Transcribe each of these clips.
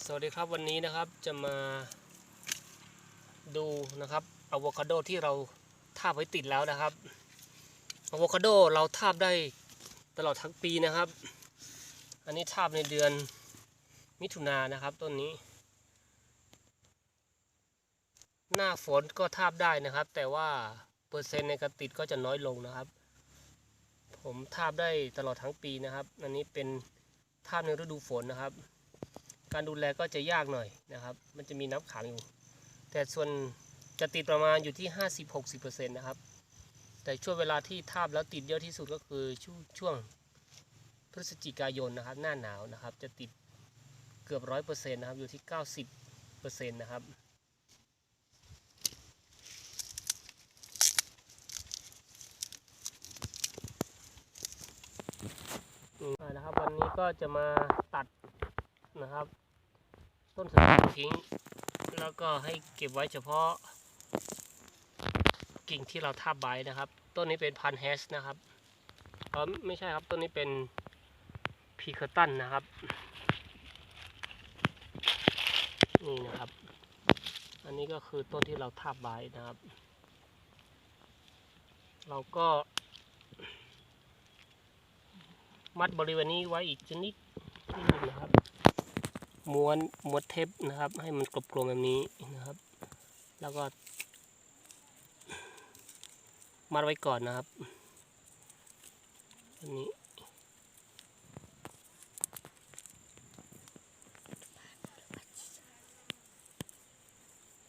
สวัสดีครับวันนี้นะครับจะมาดูนะครับอะโวคาโดที่เราทาบไว้ติดแล้วนะครับอะโวคาโดเราทาบได้ตลอดทั้งปีนะครับ อันนี้ทาบในเดือนมิถุนายนนะครับต้นนี้ หน้าฝนก็ทาบได้นะครับ แต่ว่าเปอร์เซ็นต์ในการติดก็จะน้อยลงนะครับ ผมทาบได้ตลอดทั้งปีนะครับ อันนี้เป็นทาบในฤดูฝนนะครับ การดูแลก็จะยากหน่อยนะครับ มันจะมีน้ำขังอยู่ แต่ส่วนจะติดประมาณอยู่ที่ 50-60%นะครับ แต่ช่วงเวลาที่ทาบแล้วติดเยอะที่สุดก็คือช่วงช่วงพฤศจิกายนนะครับ หน้าหนาวนะครับ จะติดเกือบร้อยเปอร์เซ็นต์นะครับ อยู่ที่90%นะครับอืมอ่นะครับ วันนี้ก็จะมาตัดนะครับ ต้นสนทิ้ง แล้วก็ให้เก็บไว้เฉพาะ กิ่งที่เราทาบใบนะครับ ต้นนี้เป็นพันแฮชนะครับเออไม่ใช่ครับต้นนี้เป็นพีเคอร์ตันนะครับนี่นะครับ อันนี้ก็คือต้นที่เราทาบใบนะครับ เราก็มัดบริเวณนี้ไว้อีกชนิดนิดนึงนะ ม้วนม้วนเทปนะครับ ให้มันกลมๆแบบนี้นะครับ แล้วก็มัดไว้ก่อนนะครับอันนี้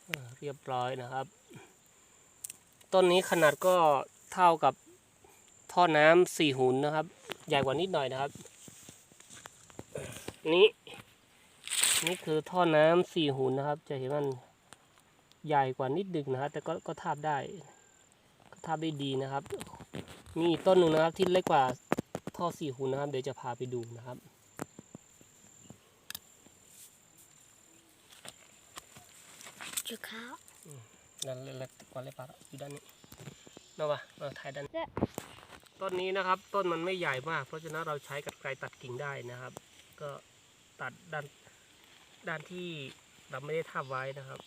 อ่เรียบร้อยนะครับ ต้นนี้ขนาดก็เท่ากับท่อน้ำสี่หุนนะครับ ใหญ่กว่านิดหน่อยนะครับ นี่ นี่คือท่อน้ำสี่หุนนะครับ จะเห็นมันใหญ่กว่านิดดึงนะครับแต่ก็ก็ทาบได้ก็ทาบได้ดีนะครับ มีอีกต้นหนึ่งนะครับที่เล็กกว่าท่อสี่หุนนะครับ เดี๋ยวจะพาไปดูนะครับจุดขาวนั่นเล็กกว่าเล็กปะอยู่ด้านนี้เนาะวะเราถ่ายด้านเนี่ยต้นนี้นะครับ ต้นมันไม่ใหญ่มาก เพราะฉะนั้นเราใช้กรรไกรตัดกิ่งได้นะครับ ก็ตัดด้าน ด้านที่เราไม่ได้ทาบไว้นะครับ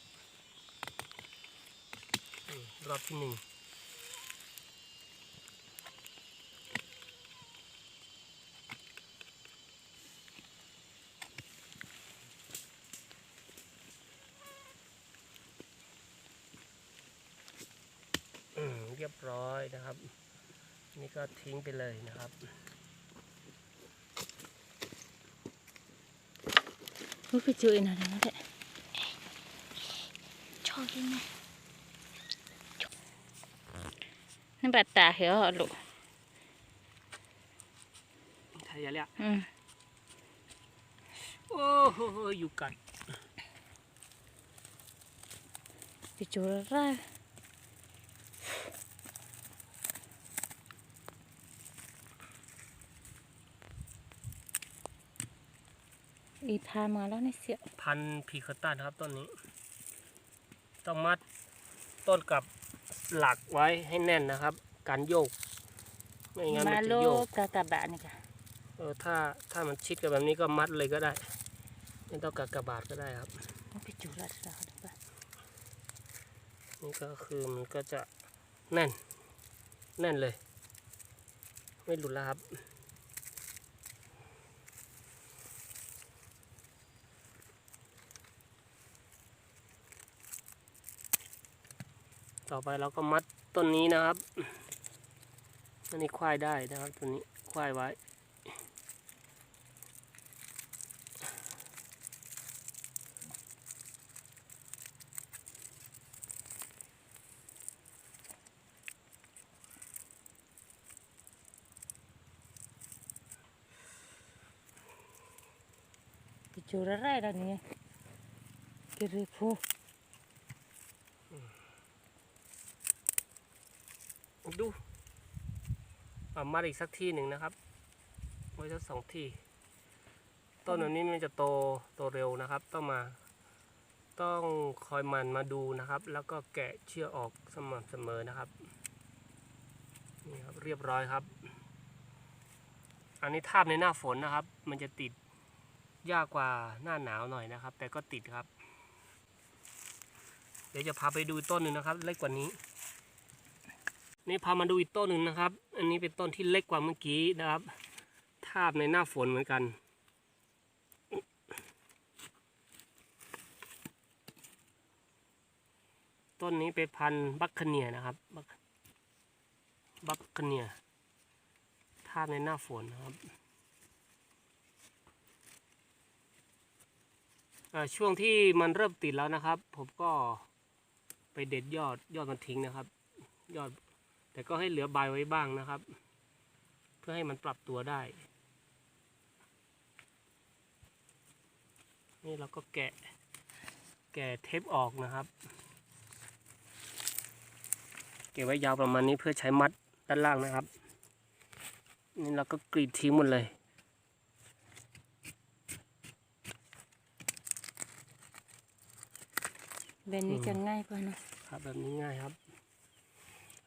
รอบที่หนึ่งเรียบร้อยนะครับ นี่ก็ทิ้งไปเลยนะครับ รู้ไปจุยหน่อยนะเด็ชอบยังไงนั่นบัตตาเหร อลูกถ่ายยาเลยอืมโอ้โหอยู่กัดไปจุยอะไรอีพามาแล้วในเสียพันธุ์พีเคอร์ตันครับต้นนี้ ต้องมัดต้นกับหลักไว้ให้แน่นนะครับ การโยก ไม่งั้นมามันโลจะโยกกากะบะนี่ค่ะเออถ้าถ้ามันชิดกันแบบนี้ก็มัดเลยก็ได้ ไม่ต้องกากบาทก็ได้ครับไปจุยอะไรเราเดี๋ยวไปนี่ก็คือมันก็จะแน่น แน่นเลย ไม่หลุดแล้วครับ ต่อไปเราก็มัดต้นนี้นะครับ อันนี้ควายได้นะครับตัวนี้ควายไว้ไปจุยอะไรเราเนี่ยกิริพู ดูเอา มัดอีกสักที่หนึ่งนะครับไว้สักสองที่ ต้นอันนี้มันจะโตโตเร็วนะครับ ต้องมา ต้องคอยมันมาดูนะครับ แล้วก็แกะเชือกออกสม่ำเสมอนะครับนี่ครับเรียบร้อยครับ อันนี้ทาบในหน้าฝนนะครับ มันจะติดยากกว่าหน้าหนาวหน่อยนะครับ แต่ก็ติดครับ เดี๋ยวจะพาไปดูต้นหนึ่งนะครับ เล็กกว่านี้ นี่พามาดูอีกต้นหนึ่งนะครับ อันนี้เป็นต้นที่เล็กกว่าเมื่อกี้นะครับ ทาบในหน้าฝนเหมือนกัน ต้นนี้เป็นพันธุ์บัคคเนียนะครับ บัคบัคเนีย ทาบในหน้าฝนนะครับช่วงที่มันเริ่มติดแล้วนะครับ ผมก็ไปเด็ดยอดยอดมันทิ้งนะครับ ยอด แต่ก็ให้เหลือใบไว้บ้างนะครับ เพื่อให้มันปรับตัวได้ นี่เราก็แกะ แกะเทปออกนะครับ เก็บไว้ยาวประมาณนี้เพื่อใช้มัดด้านล่างนะครับ นี่เราก็กรีดทิ้งหมดเลยแบบนี้อืมจะง่ายกว่านะครับแบบนี้ง่ายครับ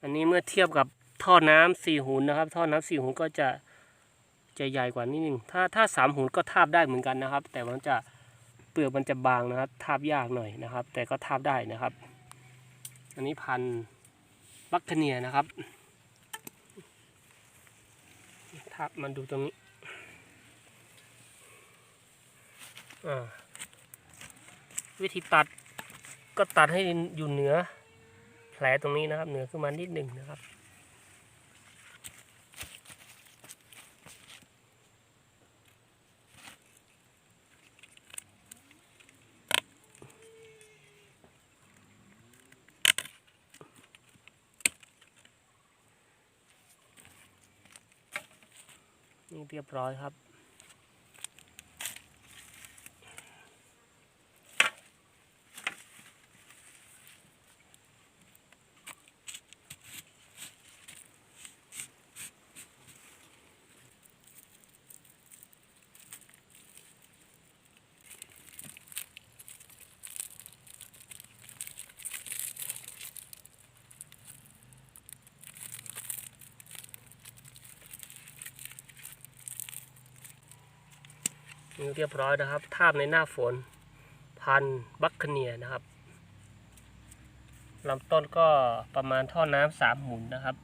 อันนี้เมื่อเทียบกับท่อน้ำสี่หุนนะครับ ท่อน้ำสี่หุนก็จะจะใหญ่กว่านิดนึงถ้าถ้าสามหุนก็ทาบได้เหมือนกันนะครับ แต่มันจะเปลือกมันจะบางนะครับ ทาบยากหน่อยนะครับ แต่ก็ทาบได้นะครับ อันนี้พันบัคเนียนะครับทาบมันดูตรงนี้วิธีตัดก็ตัดให้อยู่เหนือ แผลตรงนี้นะครับ เหนือขึ้นมานิดหนึ่งนะครับ นี่เรียบร้อยครับ นี่เรียบร้อยนะครับทาบในหน้าฝน พันบัคเนียนะครับลำต้นก็ประมาณท่อน้ำสามหมุนนะครับ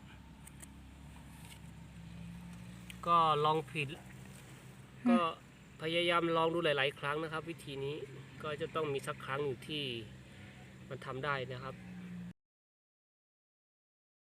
ก็ลองผิด ก็พยายามลองดูหลาย ๆ ครั้งนะครับ วิธีนี้ก็จะต้องมีสักครั้งอยู่ที่มันทำได้นะครับ